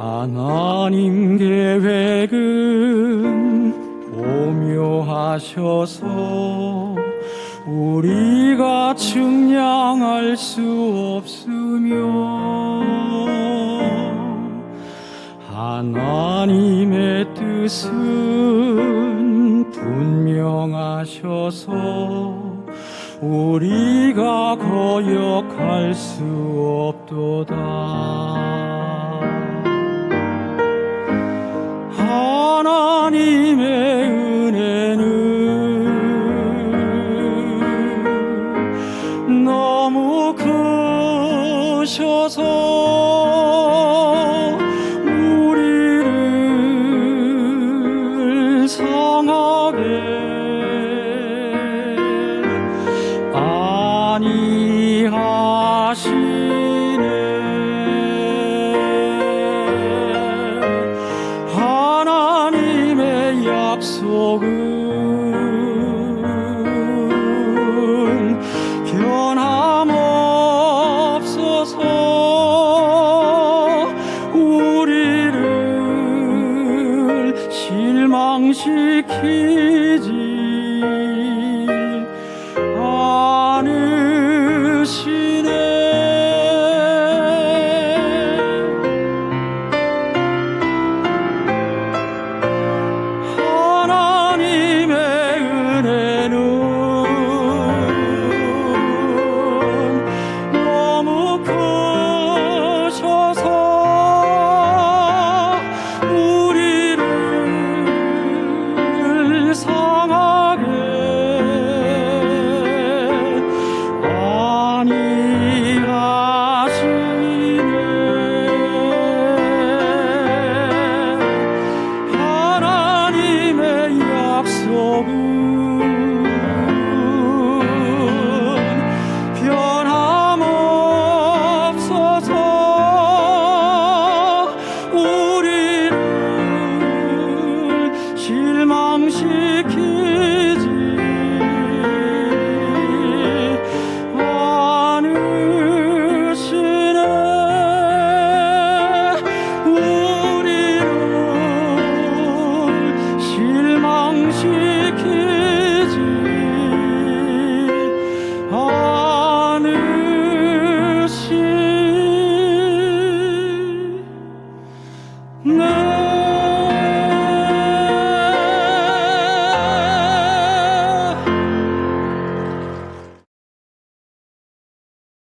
하나님 계획은 오묘하셔서 우리가 측량할 수 없으며 하나님의 뜻은 분명하셔서 우리가 거역할 수 없도다. 크셔서. 우리를 상하게 아니하시네. 하나님의 약속은 변함없어서 실망시키지 No.